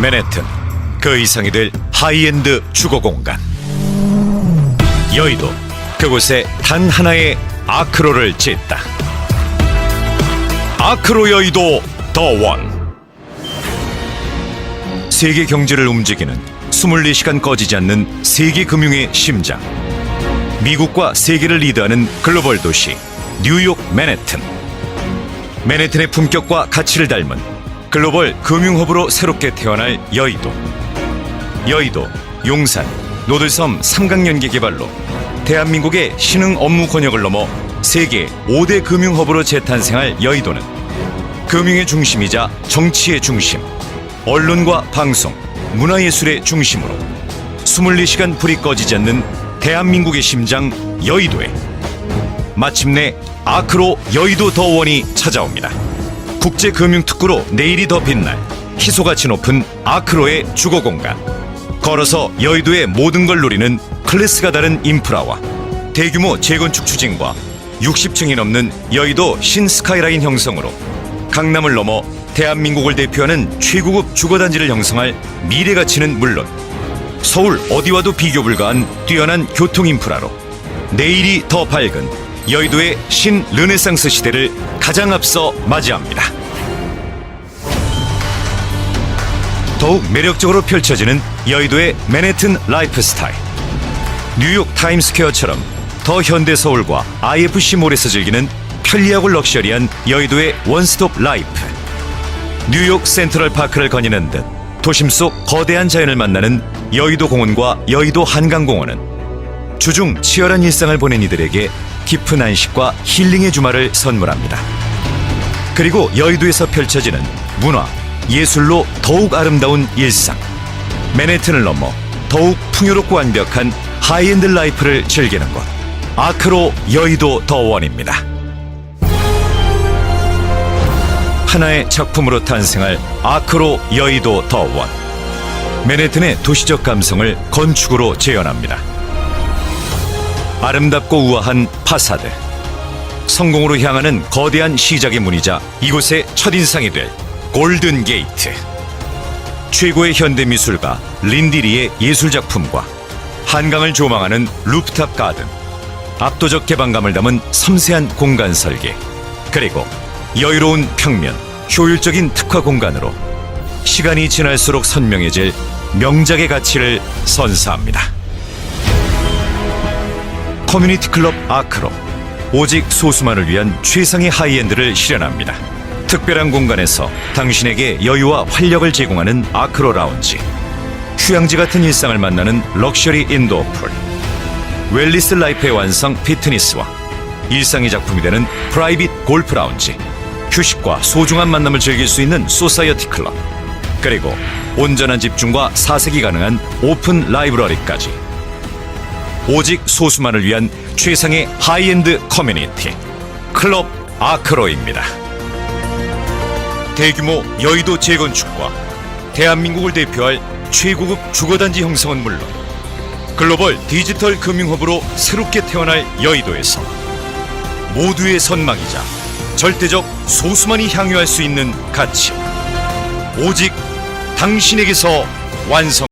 맨해튼 그 이상이 될 하이엔드 주거 공간. 여의도 그곳에 단 하나의 아크로를 짓다. 아크로 여의도 더원. 세계 경제를 움직이는 24시간 꺼지지 않는 세계 금융의 심장. 미국과 세계를 리드하는 글로벌 도시 뉴욕 맨해튼. 맨해튼의 품격과 가치를 닮은 글로벌 금융허브로 새롭게 태어날 여의도 여의도, 용산, 노들섬 삼각연계 개발로 대한민국의 신흥 업무 권역을 넘어 세계 5대 금융허브로 재탄생할 여의도는 금융의 중심이자 정치의 중심, 언론과 방송, 문화예술의 중심으로 24시간 불이 꺼지지 않는 대한민국의 심장 여의도에 마침내 아크로 여의도 더원이 찾아옵니다. 국제금융특구로 내일이 더 빛날 희소가치 높은 아크로의 주거 공간. 걸어서 여의도의 모든 걸 누리는 클래스가 다른 인프라와 대규모 재건축 추진과 60층이 넘는 여의도 신스카이라인 형성으로 강남을 넘어 대한민국을 대표하는 최고급 주거단지를 형성할 미래 가치는 물론 서울 어디와도 비교 불가한 뛰어난 교통 인프라로 내일이 더 밝은 여의도의 신 르네상스 시대를 가장 앞서 맞이합니다. 더욱 매력적으로 펼쳐지는 여의도의 맨해튼 라이프 스타일. 뉴욕 타임스퀘어처럼 더 현대 서울과 IFC몰에서 즐기는 편리하고 럭셔리한 여의도의 원스톱 라이프. 뉴욕 센트럴 파크를 거니는 듯 도심 속 거대한 자연을 만나는 여의도 공원과 여의도 한강공원은 주중 치열한 일상을 보낸 이들에게 깊은 안식과 힐링의 주말을 선물합니다. 그리고 여의도에서 펼쳐지는 문화, 예술로 더욱 아름다운 일상. 맨해튼을 넘어 더욱 풍요롭고 완벽한 하이엔드 라이프를 즐기는 곳. 아크로 여의도 더원입니다. 하나의 작품으로 탄생할 아크로 여의도 더원. 맨해튼의 도시적 감성을 건축으로 재현합니다. 아름답고 우아한 파사드. 성공으로 향하는 거대한 시작의 문이자 이곳의 첫인상이 될 골든 게이트. 최고의 현대 미술가 린디리의 예술 작품과 한강을 조망하는 루프탑 가든. 압도적 개방감을 담은 섬세한 공간 설계. 그리고 여유로운 평면, 효율적인 특화 공간으로 시간이 지날수록 선명해질 명작의 가치를 선사합니다. 커뮤니티 클럽 아크로 오직 소수만을 위한 최상의 하이엔드를 실현합니다. 특별한 공간에서 당신에게 여유와 활력을 제공하는 아크로 라운지. 휴양지 같은 일상을 만나는 럭셔리 인도어 풀. 웰리스 라이프의 완성 피트니스와 일상의 작품이 되는 프라이빗 골프 라운지. 휴식과 소중한 만남을 즐길 수 있는 소사이어티 클럽. 그리고 온전한 집중과 사색이 가능한 오픈 라이브러리까지. 오직 소수만을 위한 최상의 하이엔드 커뮤니티. 클럽 아크로입니다. 대규모 여의도 재건축과 대한민국을 대표할 최고급 주거단지 형성은 물론 글로벌 디지털 금융허브로 새롭게 태어날 여의도에서 모두의 선망이자 절대적 소수만이 향유할 수 있는 가치 오직 당신에게서 완성